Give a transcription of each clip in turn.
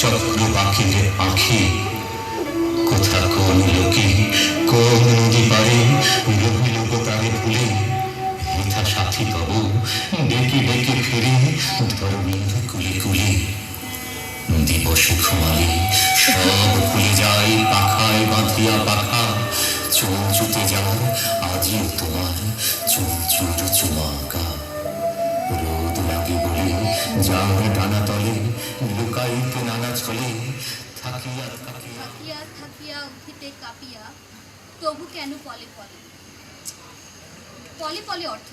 চক্র বাকির আঁখি কোথা কোন লোকে কোন নদী পারে? গো তারে ভুলে হেথা সাথী তব ডেকে ডেকে ফিরে ধর্মীর কুলে কুলে। দিবস ঘুমালে সব ভুলে যায়, পাখায় বাঁধিয়া পাখা। চুল জুতে যায় আজিও তোমার চুল চুল চুমাকা লাগে যাও ডানা তলে, লুকাইতে নানা ছলে, থাকিয়া থাকিয়া। থাকিয়া উঠিতে কাঁপিয়া, তবু কেন পলে পলে? পলে পলে অর্থ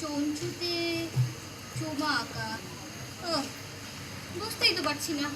চঞ্চুতে চোমা আঁকা বুঝতেই তো পারছি না।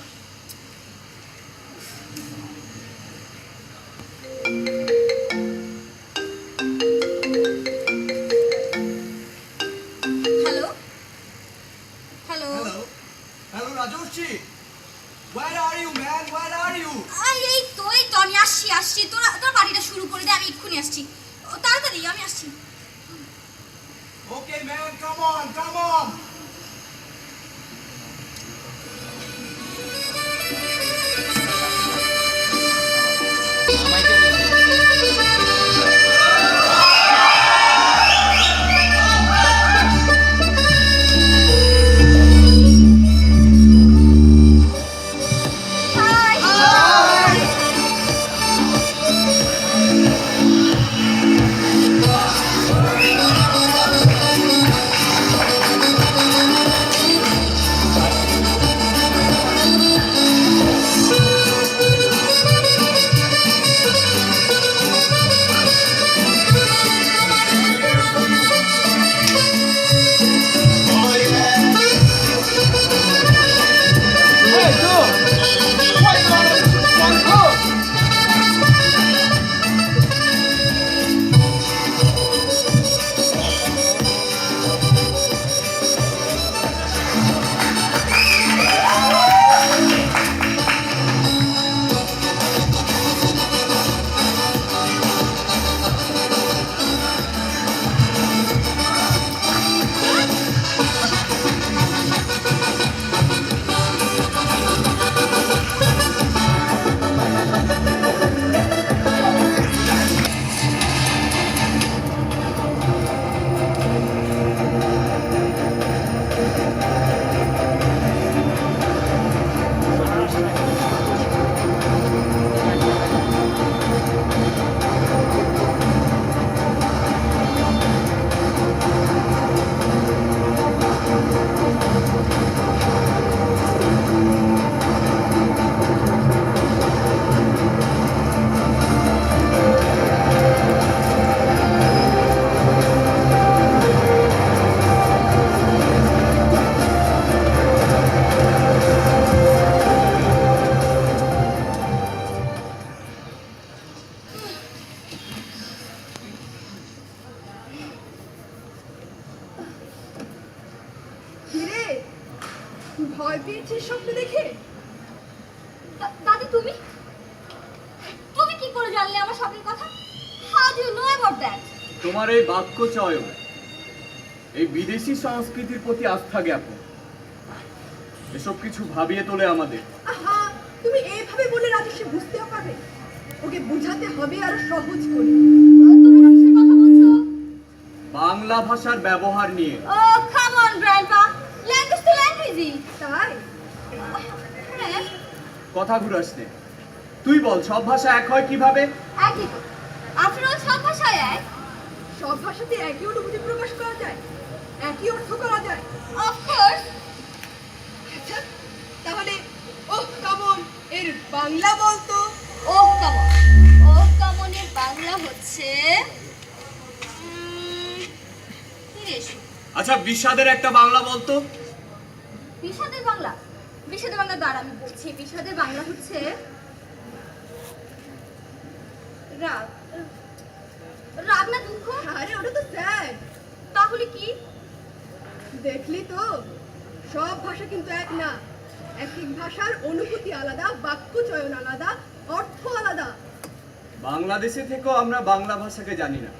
তোমার এই বাক্য চয়ন এই বিদেশি সংস্কৃতির প্রতি আস্থা জ্ঞাপন। এসব কিছু ভাবিয়ে তোলে আমাদের। আহা তুমি এইভাবে বলে রাজস্বী বুঝতেও পারবে। ওকে বোঝাতে হবে আরও সহজ করে। তুমি কিসের কথা বলছো? বাংলা ভাষার ব্যবহার নিয়ে। ও কাম অন গ্র্যান্ডপা ল্যাঙ্গুয়েজ তো ল্যাঙ্গুয়েজই তাই? হ্যাঁ। কথা ঘুরাস নে। তুই বল সব ভাষা এক হয় কীভাবে? একই আফটার অল সব ভাষায় এক। সব ভাষাতে একই অনুভূতি প্রকাশ করা যায় একই অর্থ করা যায়। অফকোর্স আচ্ছা তাহলে ওহ কামন এর বাংলা বলতো? ও কামন। ও কামনের বাংলা হচ্ছে আচ্ছা বিষাদের একটা বাংলা বলতো? বিষাদের বাংলা? বিষাদের বাংলা দ্বারা আমি বলছি। বিষাদের বাংলা হচ্ছে রাগ। রাগ না দুঃখ? আরে ওটা তো স্যাড তাহলে কি? দেখলি তো সব ভাষা কিন্তু এক না। এক এক ভাষার অনুভূতি আলাদা বাক্য চয়ন আলাদা অর্থ আলাদা। বাংলাদেশে থেকেও আমরা বাংলা ভাষাকে জানি না।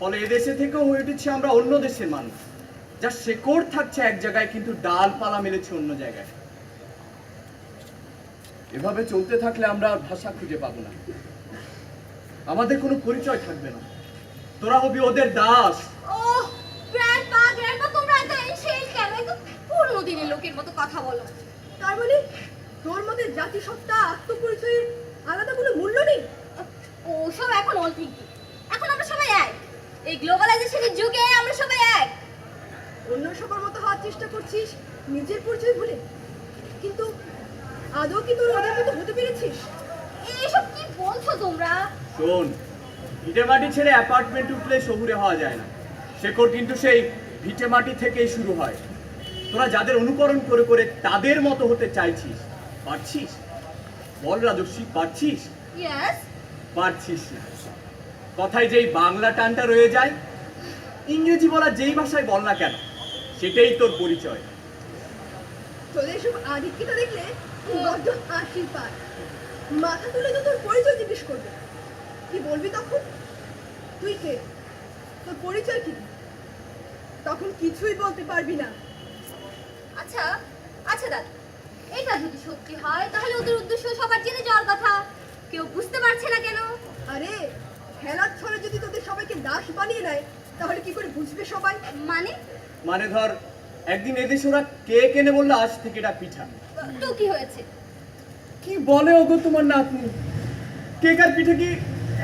ফলে এদেশে থেকেও হয়ে উঠেছি আমরা অন্য দেশের মানুষ। যার শেকড় থাকছে এক জায়গায় কিন্তু ডালপালা মেলেছে অন্য জায়গায়। এভাবে চলতে থাকলে আমরা আর ভাষা খুঁজে পাবো না। আমাদের কোনো পরিচয় থাকবে না। তোরা হবি ওদের দাস। ও গ্র্যান্ডপা গ্র্যান্ডপা তোমরা এত এনশেল কেন? একদম পুরনো দিনের লোকের মতো কথা বলো। তার মানে তোর মধ্যে জাতিসত্তা, আত্মপরিচয়ের আলাদা কোনো মূল্য নেই? ও, সব এখন অল থিঙ্কিং এখন আমরা সবাই এক। এই গ্লোবালাইজেশনের যুগে আমরা সবাই এক। অন্য সবার মতো হওয়ার চেষ্টা করছিস, নিজের পরিচয় ভুলে। কিন্তু আদৌ কি তোর ওদের মতো হতে পেরেছিস? এইসব বলছো তোমরা? শোন ভিটে মাটি ছেড়ে অ্যাপার্টমেন্ট উঠলে শহুরে হওয়া যায় না। শেকড় কিন্তু সেই ভিটে মাটি থেকেই শুরু হয়। তোরা যাদের অনুকরণ করে করে তাদের মতো হতে চাইছিস পারছিস? বল রাজস্বী পারছিস? পারছিস না। কথায় যেই বাংলা টানটা রয়ে যায় ইংরেজি বলা যেই ভাষায় বল না কেন সেটাই তোর পরিচয়। তোদের এসব আধিক্যতা দেখলে পায়। মাথা তুলে তো তোর পরিচয় জিজ্ঞেস করবে। কি বলবি তখন? তুই কে? তোর পরিচয় কি? তখন কিছুই বলতে পারবি না। আচ্ছা আচ্ছা দাদা এটা যদি সত্যি হয় তাহলে ওদের উদ্দেশ্য সবার জেনে যাওয়ার কথা। কেউ বুঝতে পারছে না কেন? আরে খেলার ছলে যদি তোদের সবাইকে দাস বানিয়ে নেয় তাহলে কি করে বুঝবে সবাই? মানে? মানে ধর একদিন এদেশে ওরা কে কেনে বলল আজ থেকে এটা পিঠা। তো কি হয়েছে? কি বলে ওগো তোমার নাতনি? কেক আর পিঠে কি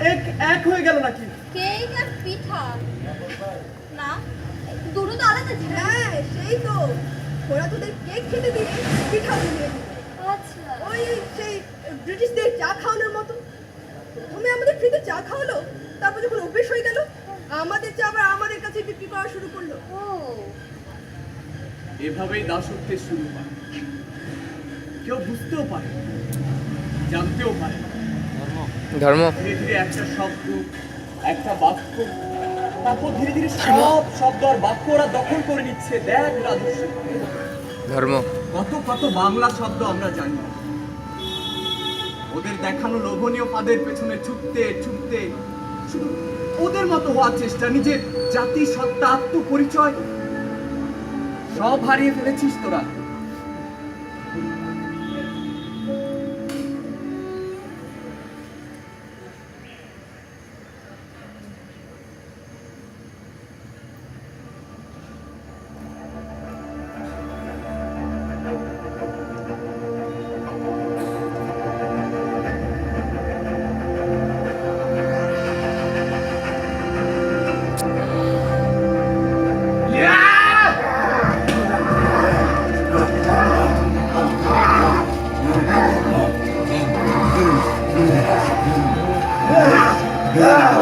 এক এক হয়ে গেল নাকি? কেক আর পিঠা? না দুটো তো আলাদা জিনিস হ্যাঁ সেই তো। ওরা তোদের কেক খেতে দিয়ে পিঠা বানিয়ে আচ্ছা। ওই সেই ব্রিটিশদের চা খাওয়ানোর মতো। প্রথমে আমাদের ফ্রিতে চা খাওয়ালো তারপর যখন অভ্যেস হয়ে গেল আমাদের চা আবার আমাদের কাছে বিক্রি করা শুরু করল। ও। এভাবেই দাসত্বের শুরু হয়। কেউ বুঝতেও পারে জানতেও পারে। ধর্ম। ধীরে ধীরে একটা শব্দ একটা বাক্য তারপর ধীরে ধীরে সব শব্দ আর বাক্য ওরা দখল করে নিচ্ছে দেখ রাজস্বী ধর্ম। কত কত বাংলা শব্দ আমরা জানি। না। ওদের দেখানো লোভনীয় পাদের পেছনে ছুটতে ছুটতে শুধু ওদের মতো হওয়ার চেষ্টা নিজের জাতি সত্তা আত্মপরিচয় সব হারিয়ে ফেলেছিস তোরা। ওরা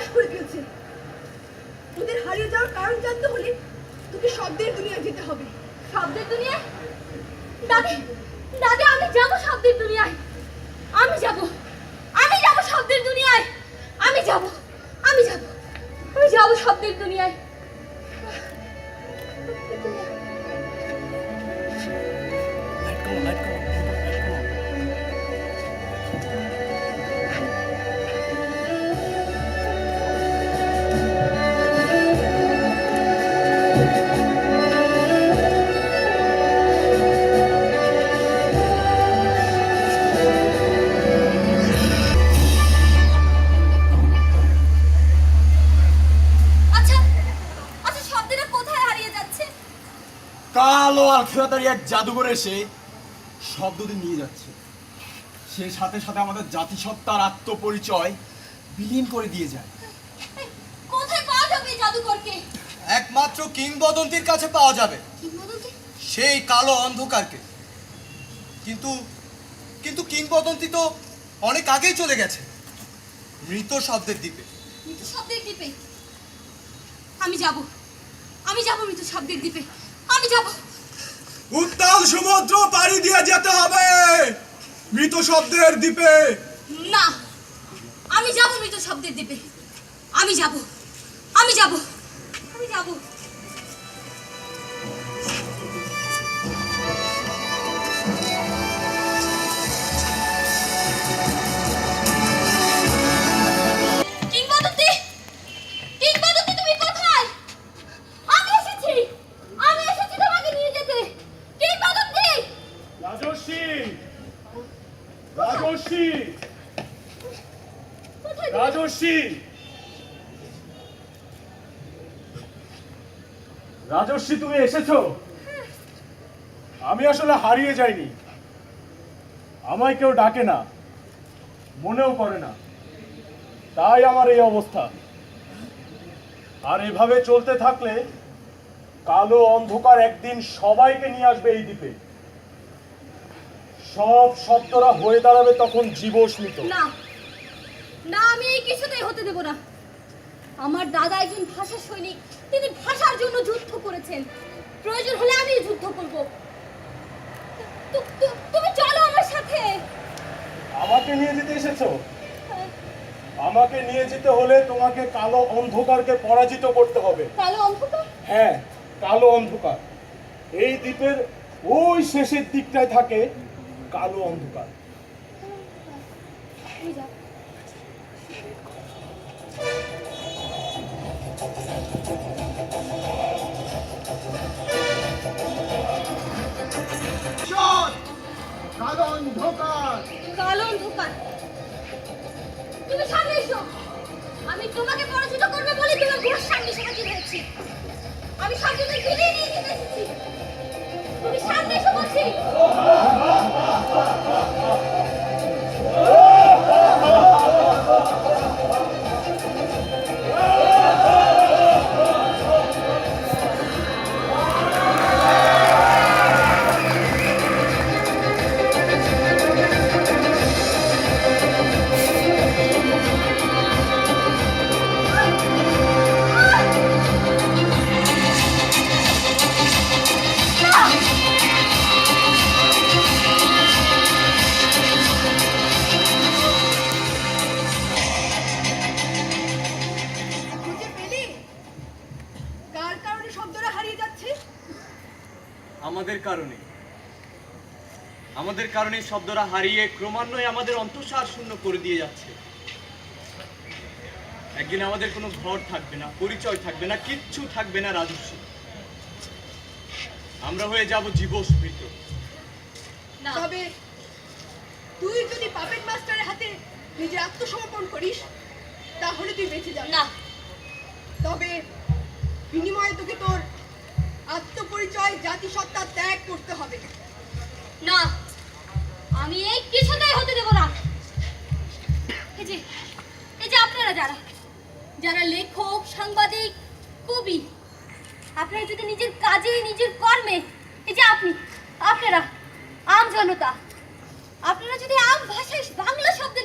ওদের করে দিয়েছে ওদের হারিয়ে যাওয়ার কারণ জানতে হলে তোকে শব্দের দুনিয়ায় যেতে হবে। শব্দের দুনিয়ায়? দাদি দাদি, আমি যাব শব্দের দুনিয়ায়। আমি যাব। আমি যাব শব্দের দুনিয়ায়। আমি যাব। আমি যাব। আমি যাব শব্দের দুনিয়ায়। কালো এক জাদুঘর এসে শব্দটি নিয়ে যাচ্ছে। সে সাথে সাথে আমাদের জাতিসত্তার আত্মপরিচয় বিলীন করে দিয়ে যায়। কোথায় পাওয়া যাবে এই জাদুকরকে একমাত্র কিংবদন্তির কাছে পাওয়া যাবে। কিংবদন্তি? সেই কালো অন্ধকারকে। কিন্তু কিন্তু কিংবদন্তি তো অনেক আগেই চলে গেছে। মৃত শব্দের দ্বীপে। মৃত শব্দের দ্বীপে? আমি যাব। আমি যাব মৃত শব্দের দ্বীপে। আমি যাব। উত্তাল সমুদ্র পাড়ি দিয়ে যেতে হবে। মৃত শব্দের দ্বীপে। না, আমি যাব মৃত শব্দের দ্বীপে। আমি যাব। আমি যাব। আমি যাব। রাজর্ষি, তুমি এসেছ? আমি আসলে হারিয়ে যাইনি। আমায় কেউ ডাকে না, মনেও করে না। তাই আমার এই অবস্থা। আর এভাবে চলতে থাকলে কালো অন্ধকার একদিন সবাইকে নিয়ে আসবে এই দ্বীপে। সব শব্দরা হয়ে দাঁড়াবে তখন জীবস্মিত। না না আমি এই কিছুতেই হতে দেব না। আমার দাদা একজন ভাষা সৈনিক তিনি ভাষার জন্য যুদ্ধ করেছেন। প্রয়োজন হলে আমি যুদ্ধ করব। তুমি চলো আমার সাথে। আমাকে নিয়ে যেতে এসেছ? আমাকে নিয়ে যেতে হলে তোমাকে কালো অন্ধকারকে পরাজিত করতে হবে। কালো অন্ধকার? হ্যাঁ কালো অন্ধকার। এই দ্বীপের ওই শেষের দিকটায় থাকে কালো অন্ধকার। কালো অন্ধকার। কালো অন্ধকার। তুমি সামনে এসো। আমি তোমাকে পরাজিত করবে বলে তোমার ঘোড়ার সামনে এসে হয়েছি। আমি সবকিছু ফিরিয়ে নিয়ে যেতে এসেছি। তুমি সামনে এসো বলছি। শব্দটা হারিয়ে যাচ্ছে। আমাদের কারণে। আমাদের কারণে শব্দরা হারিয়ে ক্রমান্বয়ে আমাদের অন্তঃসার শূন্য করে দিয়ে যাচ্ছে। একদিন আমাদের কোনো ঘর থাকবে না পরিচয় থাকবে না কিচ্ছু থাকবে না রাজস্ব। আমরা হয়ে যাব জীবস্মৃত না। তবে তুই যদি পাপেট মাস্টারের হাতে নিজে আত্মসমর্পণ করিস তাহলে তুই বেঁচে যাবি। না। তবে বিনিময়ে তোকে তোর আত্মপরিচয় জাতিসত্তা ত্যাগ করতে হবে। না, আমি এই কিছুতেই হতে দেব না। এই যে এই যে আপনারা যারা যারা লেখক, সাংবাদিক, কবি, আপনারা যদি নিজের কাজে, নিজের কর্মে, এই যে আপনি, আপনারা, আম জনতা, আপনারা যদি আম ভাষায় বাংলা শব্দের